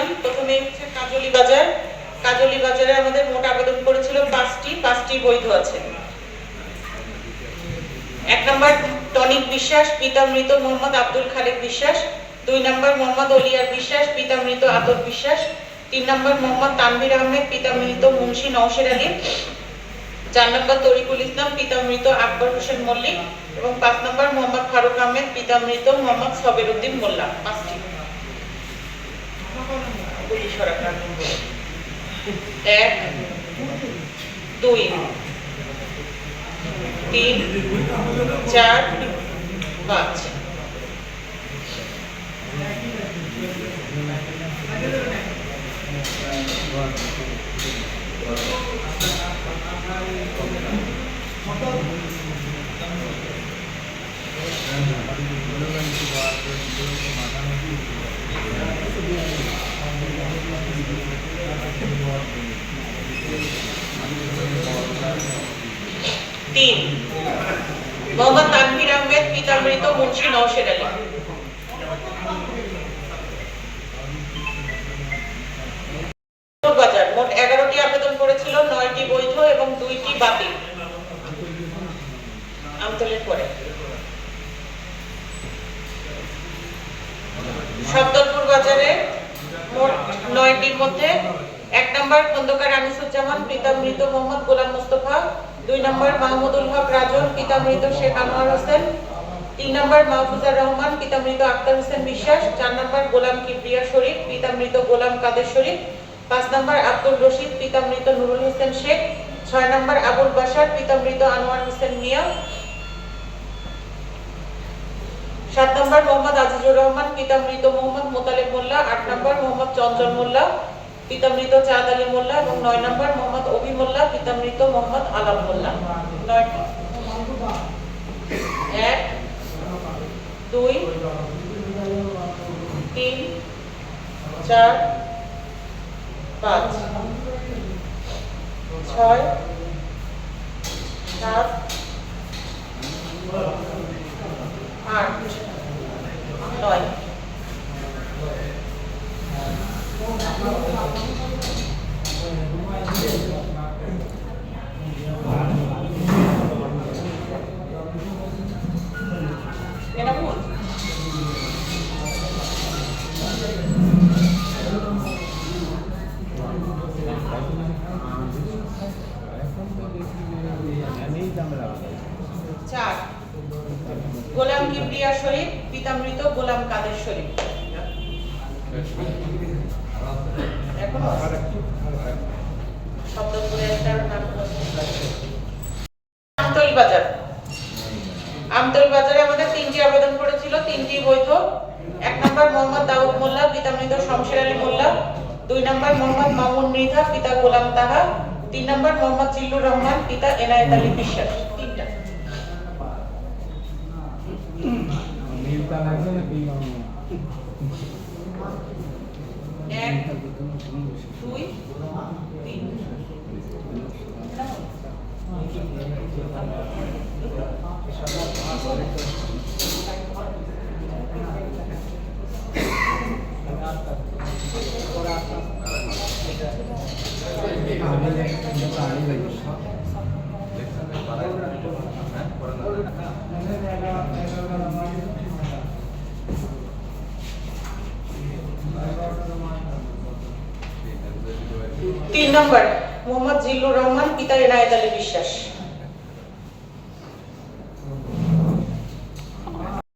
দিলাম প্রথমে হচ্ছে কাজলি বাজার। কাজলি বাজারে আমাদের মোট আবেদন করেছিল পাঁচটি পাঁচটি বৈধ আছে। এক নম্বর, টনিক বিশ্বাস পিতা মৃত মোহাম্মদ আব্দুল খালেক বিশ্বাস। দুই নম্বর, মোহাম্মদ অলিয়ার বিশ্বাস পিতা মৃত আতর বিশ্বাস। তিন নম্বর, মোহাম্মদ তানভীর আহমেদ পিতা মৃত মুন্সি নওশের আলী। চার নম্বর, তরিকুল ইসলাম পিতা মৃত আকবর হোসেন মল্লিক। এবং পাঁচ নম্বর, মোহাম্মদ ফারুক আহমেদ পিতা মৃত মোহাম্মদ সবের উদ্দিন মোল্লা। পাঁচটি। গুলি সরাকার। এক দুই তিন চার পাঁচ তিন। মোহাম্মদ তানভীর আহমেদ, পিতা মৃত, মুন্সি নওশের আলী। মোট এগারোটি আবেদন করেছিল, নয়টি বৈধ এবং দুইটি বাতিল। আমতলের পরে। মোট নয়টির মধ্যে এক নম্বর খন্দকার আনিসুজ্জামান, পিতা মৃত মোহাম্মদ গোলাম মোস্তফা। দুই নম্বর মাহমুদুল হক রাজন, পিতা মৃত শেখ আনোয়ার হোসেন। তিন নম্বর মাহফুজার রহমান, পিতা মৃত আক্তার হোসেন বিশ্বাস। চার নম্বর গোলাম কিবরিয়া শরীফ, পিতা মৃত গোলাম কাদের শরীফ। পাঁচ নম্বর আব্দুল রশিদ, পিতা মৃত নুরুল হোসেন শেখ। ছয় নম্বর আবুল বাশার, পিতা মৃত আনোয়ার হোসেন মিয়া। সাত নম্বর মোহাম্মদ আজিজুর রহমান, পিতা মৃত মোহাম্মদ আট নম্বর, মোহাম্মদ চঞ্চল মোল্লা পিতা মৃত চাঁদ আলী মোল্লা এবং নয় নম্বর, মোহাম্মদ অবি মোল্লা পিতা মৃত মোহাম্মদ আলাম মোল্লা। নয়টি এক, দুই, তিন, চার, পাঁচ, ছয়, সাত, আট, নয়। চার। গোলাম কিবরিয়া শরীফ পিতা মৃত গোলাম কাদের শরীফ? আমতল বাজার আমতল বাজারে আমাদের তিনটি আবেদন করেছিল তিনটি বৈধ। এক নম্বর মোহাম্মদ দাউদ মোল্লা পিতা মৃত শমশের আলী মোল্লা। দুই নম্বর মোহাম্মদ মামুন মৃধা পিতা গোলাম তাহা। তিন নম্বর মোহাম্মদ জিল্লুর রহমান পিতা এনায়েত আলী বিশ্বাস। তিনটা। এক দুই তিন তিন নম্বর মোহাম্মদ জিল্লুর রহমান পিতা এনায়েত আলী বিশ্বাস।